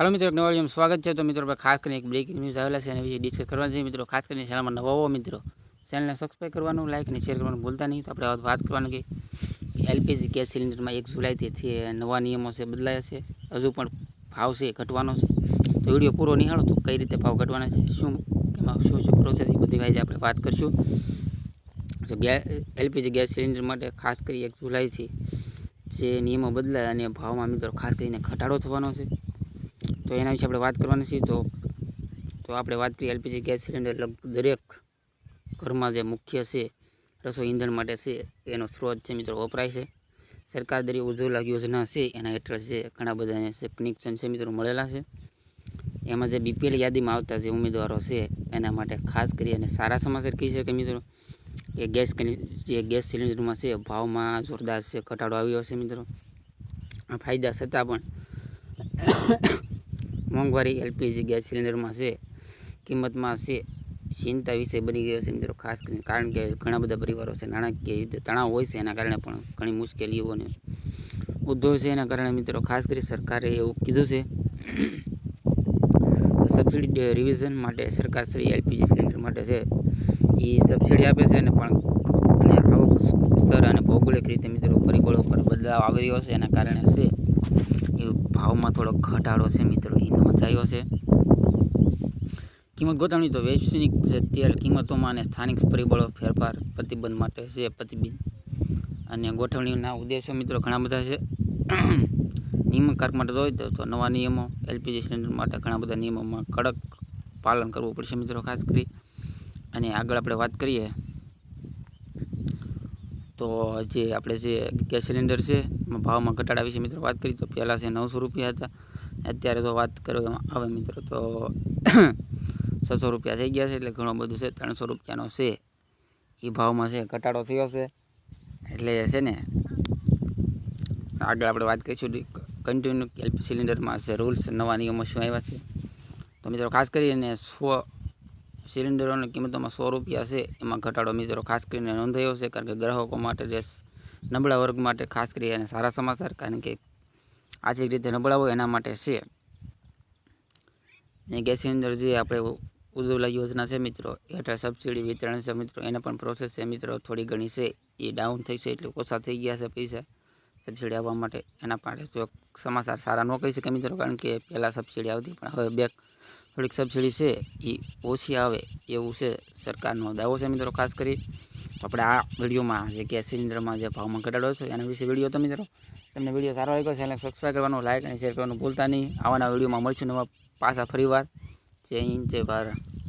હાલો મિત્રો, એક નવા સ્વાગત છે. તો મિત્રો, આપણે ખાસ કરીને એક બ્રેકિંગ ન્યૂઝ આવેલા છે, એના વિશે ડિસ્કસ કરવાની છે. મિત્રો, ખાસ કરીને ચેનલમાં નવા મિત્રો ચેનલને સબસ્ક્રાઈબ કરવાનું લાઈક અને શેર કરવાનું ભૂલતા નહીં. તો આપણે વાત કરવાનું કે એલપીજી ગેસ સિલિન્ડરમાં એક જુલાઈથી નવા નિયમો છે, બદલાયા છે. હજુ પણ ભાવ છે, ઘટવાનો છે. તો વીડિયો પૂરો નિહાળો તો કઈ રીતે ભાવ ઘટવાના છે, શું, એમાં શું શું પ્રોસેસ એ બધી આજે આપણે વાત કરીશું. તો ગેસ એલપીજી ગેસ સિલિન્ડર માટે ખાસ કરી એક જુલાઈથી જે નિયમો બદલાય અને ભાવમાં મિત્રો ખાસ કરીને ઘટાડો થવાનો છે. તો એના વિશે આપણે વાત કરવાની છે. તો તો આપણે વાત કરીએ એલપીજી ગેસ સિલિન્ડર લગભગ દરેક ઘરમાં જે મુખ્ય છે, રસોઈ ઈંધણ માટે છે, એનો સ્ત્રોત છે મિત્રો વપરાય છે. સરકાર દરી ઉજ્જવલા યોજના છે, એના હેઠળ છે, ઘણા બધા કનેક્શન છે મિત્રો મળેલા છે. એમાં જે બીપીએલ યાદીમાં આવતા જે ઉમેદવારો છે, એના માટે ખાસ કરી અને સારા સમાચાર કહી છે કે મિત્રો. કે ગેસ જે ગેસ સિલિન્ડરમાં છે, ભાવમાં જોરદાર છે, ઘટાડો આવ્યો છે મિત્રો. આ ફાયદા છતાં પણ મોંઘવારી એલપીજી ગેસ સિલિન્ડરમાં છે, કિંમતમાં છે, ચિંતા વિષય બની ગયો છે મિત્રો ખાસ કરીને. કારણ કે ઘણા બધા પરિવારો છે, નાણાકીય રીતે તણાવ હોય છે એના કારણે પણ ઘણી મુશ્કેલીઓને ઉદ્ભવ છે એના કારણે મિત્રો ખાસ કરી સરકારે એવું કીધું છે. સબસિડી રિવિઝન માટે સરકાર શ્રી એલપીજી સિલિન્ડર માટે છે, એ સબસિડી આપે છે અને પણ અને આવક સ્તર અને ભૌગોલિક રીતે મિત્રો પરિબળો પર બદલાવ આવી રહ્યો છે એના કારણે છે. એ ભાવમાં થોડો ઘટાડો છે મિત્રો એ નોંધાયો છે. કિંમત ગોઠવણી તો વૈશ્વિક તેલ કિંમતોમાં અને સ્થાનિક પરિબળો ફેરફાર પ્રતિબંધ માટે છે પ્રતિબંધ અને ગોઠવણીના ઉદ્દેશો મિત્રો ઘણા બધા છે. નિયમનકાર માટે જોઈએ તો નવા નિયમો, એલપીજી સિલિન્ડર માટે ઘણા બધા નિયમોમાં કડક પાલન કરવું પડશે મિત્રો, ખાસ કરી. અને આગળ આપણે વાત કરીએ તો જે આપણે જે ગેસ સિલિન્ડર છે, એમાં ભાવમાં ઘટાડા વિશે મિત્રો વાત કરી, તો પહેલાં છે નવસો રૂપિયા હતા. અત્યારે તો વાત કરવામાં આવે મિત્રો તો છસો રૂપિયા થઈ ગયા છે, એટલે ઘણું બધું છે, ત્રણસો રૂપિયાનો છે. એ ભાવમાં છે, ઘટાડો થયો છે. એટલે છે ને, આગળ આપણે વાત કરીશું કન્ટિન્યુ એલપી સિલિન્ડરમાં છે રૂલ્સ નવા નિયમો શું આવ્યા છે. તો મિત્રો ખાસ કરીને સો સિલિન્ડરોની કિંમતોમાં સો રૂપિયા છે. એમાં ઘટાડો મિત્રો ખાસ કરીને નોંધાયો છે કારણ કે ગ્રાહકો માટે જે નબળા વર્ગ માટે ખાસ કરી અને સારા સમાચાર કારણ કે આર્થિક રીતે નબળા હોય એના માટે છે. ને ગેસ સિલિન્ડર જે આપણે ઉજ્જવલા યોજના છે મિત્રો હેઠળ સબસિડી વિતરણ છે મિત્રો, એને પણ પ્રોસેસ છે મિત્રો, થોડી ઘણી છે. એ ડાઉન થઈ છે એટલે ઓછા થઈ ગયા છે પૈસા. સબસિડી આવવા માટે એના માટે જો સમાચાર સારા ન કહી શકે મિત્રો, કારણ કે પહેલાં સબસિડી આવતી પણ હવે બેક થોડીક સબસિડી છે એ ઓછી આવે એવું છે સરકારનો દાવો છે મિત્રો, ખાસ કરી. આપણે આ વિડીયોમાં જે ગેસ સિલિન્ડરમાં જે ભાવમાં ઘટાડો છે એના વિશે વીડિયો તો મિત્રો તમને વીડિયો સારો લાગ્યો છે એને સબસ્ક્રાઈબ કરવાનું લાઈક અને શેર કરવાનું ભૂલતા નહીં. આવાના વિડીયોમાં મળશું નવા પાછા ફરીવાર. જય હિન્દ, જય ભારત.